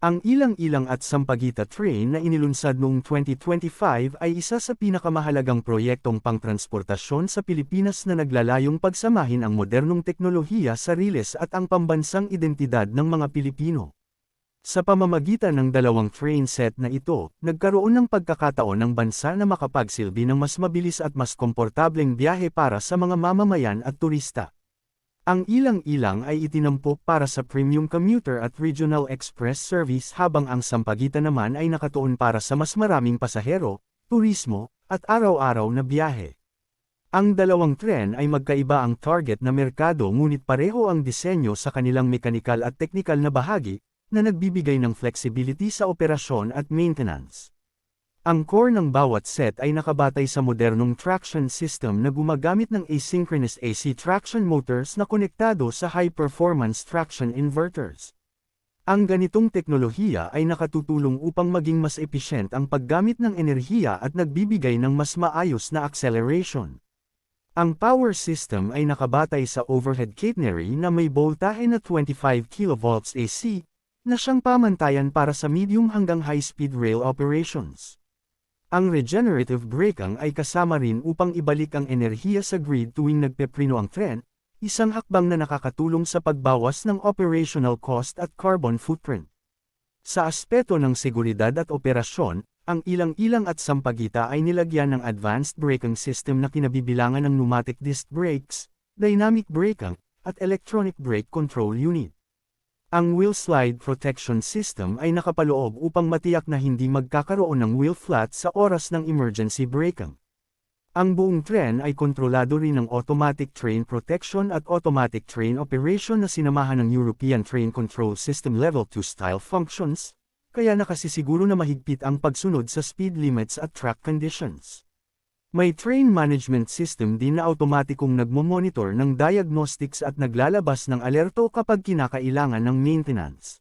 Ang ilang-ilang at Sampaguita train na inilunsad noong 2025 ay isa sa pinakamahalagang proyektong pangtransportasyon sa Pilipinas na naglalayong pagsamahin ang modernong teknolohiya sa riles at ang pambansang identidad ng mga Pilipino. Sa pamamagitan ng dalawang train set na ito, nagkaroon ng pagkakataon ng bansa na makapagsilbi ng mas mabilis at mas komportableng biyahe para sa mga mamamayan at turista. Ang ilang-ilang ay itinampok para sa premium commuter at regional express service habang ang Sampaguita naman ay nakatuon para sa mas maraming pasahero, turismo, at araw-araw na biyahe. Ang dalawang tren ay magkaiba ang target na merkado ngunit pareho ang disenyo sa kanilang mekanikal at teknikal na bahagi, na nagbibigay ng flexibility sa operasyon at maintenance. Ang core ng bawat set ay nakabatay sa modernong traction system na gumagamit ng asynchronous AC traction motors na konektado sa high-performance traction inverters. Ang ganitong teknolohiya ay nakatutulong upang maging mas efficient ang paggamit ng enerhiya at nagbibigay ng mas maayos na acceleration. Ang power system ay nakabatay sa overhead catenary na may voltahe na 25 kV AC, na siyang pamantayan para sa medium hanggang high-speed rail operations. Ang regenerative braking ay kasama rin upang ibalik ang enerhiya sa grid tuwing nagpeprino ang tren, isang hakbang na nakakatulong sa pagbawas ng operational cost at carbon footprint. Sa aspeto ng seguridad at operasyon, ang ilang-ilang at sampagita ay nilagyan ng advanced braking system na kinabibilangan ng pneumatic disc brakes, dynamic braking, at electronic brake control unit. Ang wheel slide protection system ay nakapaloob upang matiyak na hindi magkakaroon ng wheel flat sa oras ng emergency braking. Ang buong tren ay kontrolado rin ng automatic train protection at automatic train operation na sinamahan ng European Train Control System Level 2 style functions, kaya nakasisiguro na mahigpit ang pagsunod sa speed limits at track conditions. May train management system din na automatikong nagmo-monitor ng diagnostics at naglalabas ng alerto kapag kinakailangan ng maintenance.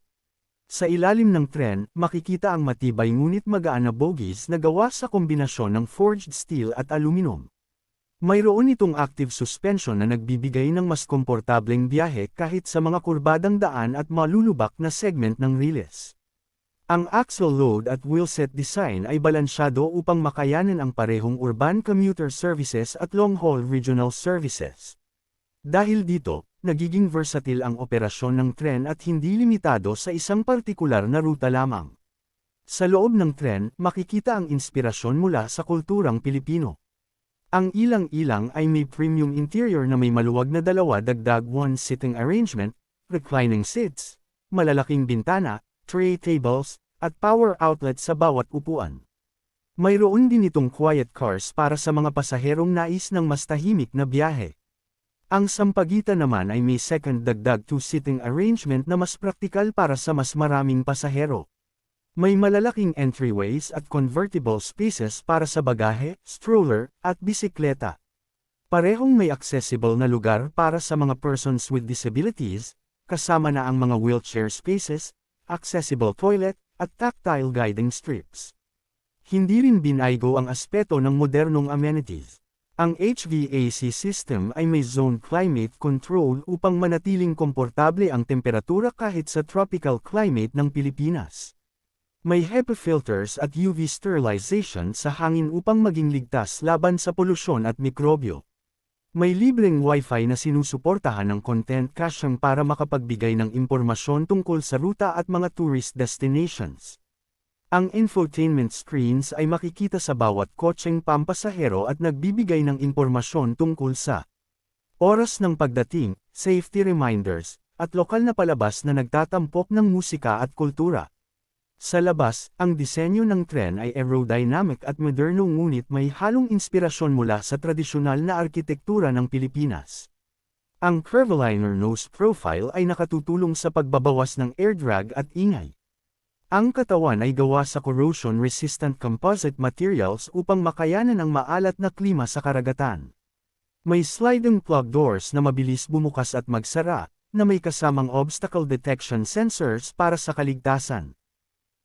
Sa ilalim ng tren, makikita ang matibay ngunit magaan na bogies na gawa sa kombinasyon ng forged steel at aluminum. Mayroon itong active suspension na nagbibigay ng mas komportableng biyahe kahit sa mga kurbadang daan at malulubak na segment ng riles. Ang axle load at wheelset design ay balansyado upang makayanan ang parehong urban commuter services at long-haul regional services. Dahil dito, nagiging versatile ang operasyon ng tren at hindi limitado sa isang partikular na ruta lamang. Sa loob ng tren, makikita ang inspirasyon mula sa kulturang Pilipino. Ang ilang-ilang ay may premium interior na may maluwag na dalawa dagdag one sitting arrangement, reclining seats, malalaking bintana, tray tables, at power outlet sa bawat upuan. Mayroon din itong quiet cars para sa mga pasaherong nais ng mas tahimik na biyahe. Ang Sampagita naman ay may second dagdag two-sitting arrangement na mas praktikal para sa mas maraming pasahero. May malalaking entryways at convertible spaces para sa bagahe, stroller, at bisikleta. Parehong may accessible na lugar para sa mga persons with disabilities, kasama na ang mga wheelchair spaces, accessible toilet, at tactile guiding strips. Hindi rin binaygo ang aspeto ng modernong amenities. Ang HVAC system ay may zone climate control upang manatiling komportable ang temperatura kahit sa tropical climate ng Pilipinas. May HEPA filters at UV sterilization sa hangin upang maging ligtas laban sa polusyon at mikrobyo. May libreng Wi-Fi na sinusuportahan ng content caching para makapagbigay ng impormasyon tungkol sa ruta at mga tourist destinations. Ang infotainment screens ay makikita sa bawat kotseng pampasahero at nagbibigay ng impormasyon tungkol sa oras ng pagdating, safety reminders, at lokal na palabas na nagtatampok ng musika at kultura. Sa labas, ang disenyo ng tren ay aerodynamic at moderno ngunit may halong inspirasyon mula sa tradisyonal na arkitektura ng Pilipinas. Ang curviliner nose profile ay nakatutulong sa pagbabawas ng air drag at ingay. Ang katawan ay gawa sa corrosion-resistant composite materials upang makayanan ang maalat na klima sa karagatan. May sliding plug doors na mabilis bumukas at magsara, na may kasamang obstacle detection sensors para sa kaligtasan.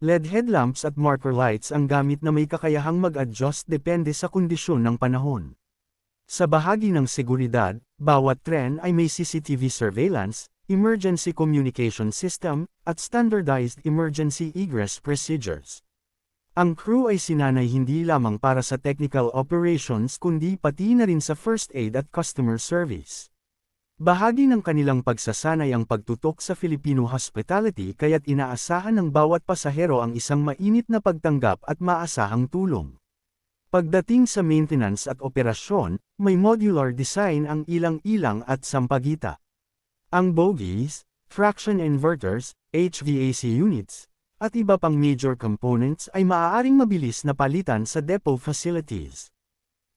LED headlamps at marker lights ang gamit na may kakayahang mag-adjust depende sa kondisyon ng panahon. Sa bahagi ng seguridad, bawat tren ay may CCTV surveillance, emergency communication system, at standardized emergency egress procedures. Ang crew ay sinanay hindi lamang para sa technical operations kundi pati na rin sa first aid at customer service. Bahagi ng kanilang pagsasanay ang pagtutok sa Filipino hospitality kaya't inaasahan ng bawat pasahero ang isang mainit na pagtanggap at maasahang tulong. Pagdating sa maintenance at operasyon, may modular design ang ilang-ilang at sampagita. Ang bogies, traction inverters, HVAC units, at iba pang major components ay maaaring mabilis na palitan sa depot facilities.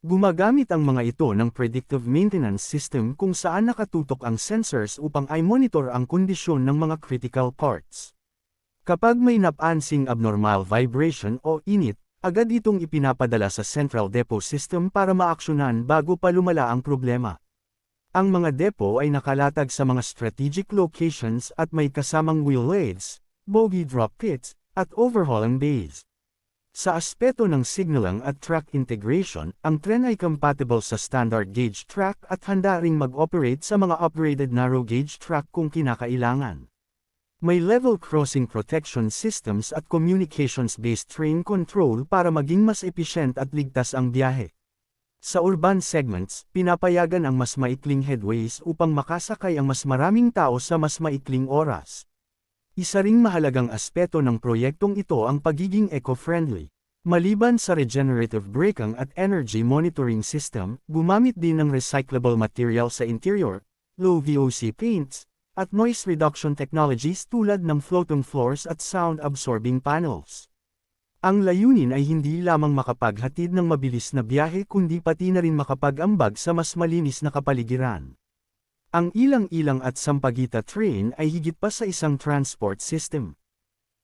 Gumagamit ang mga ito ng predictive maintenance system kung saan nakatutok ang sensors upang ay monitor ang kondisyon ng mga critical parts. Kapag may napansing abnormal vibration o init, agad itong ipinapadala sa central depot system para maaksyonan bago pa lumala ang problema. Ang mga depo ay nakalatag sa mga strategic locations at may kasamang wheel aids, bogie drop kits, at overhauling bays. Sa aspeto ng signaling at track integration, ang tren ay compatible sa standard gauge track at handa ring mag-operate sa mga upgraded narrow gauge track kung kinakailangan. May level crossing protection systems at communications-based train control para maging mas efficient at ligtas ang biyahe. Sa urban segments, pinapayagan ang mas maikling headways upang makasakay ang mas maraming tao sa mas maikling oras. Isa ring mahalagang aspeto ng proyektong ito ang pagiging eco-friendly. Maliban sa regenerative braking at energy monitoring system, gumamit din ng recyclable material sa interior, low VOC paints, at noise reduction technologies tulad ng floating floors at sound-absorbing panels. Ang layunin ay hindi lamang makapaghatid ng mabilis na biyahe kundi pati na rin makapag-ambag sa mas malinis na kapaligiran. Ang ilang-ilang at sampagita train ay higit pa sa isang transport system.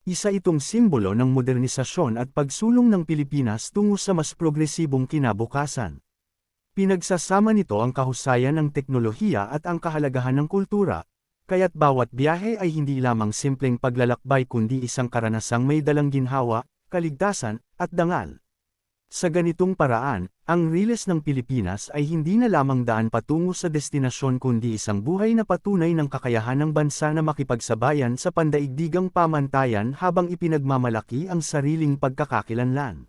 Isa itong simbolo ng modernisasyon at pagsulong ng Pilipinas tungo sa mas progresibong kinabukasan. Pinagsasama nito ang kahusayan ng teknolohiya at ang kahalagahan ng kultura, kaya't bawat biyahe ay hindi lamang simpleng paglalakbay kundi isang karanasang may dalang ginhawa, kaligtasan, at dangal. Sa ganitong paraan, ang Riles ng Pilipinas ay hindi na lamang daan patungo sa destinasyon kundi isang buhay na patunay ng kakayahan ng bansa na makipagsabayan sa pandaigdigang pamantayan habang ipinagmamalaki ang sariling pagkakakilanlan.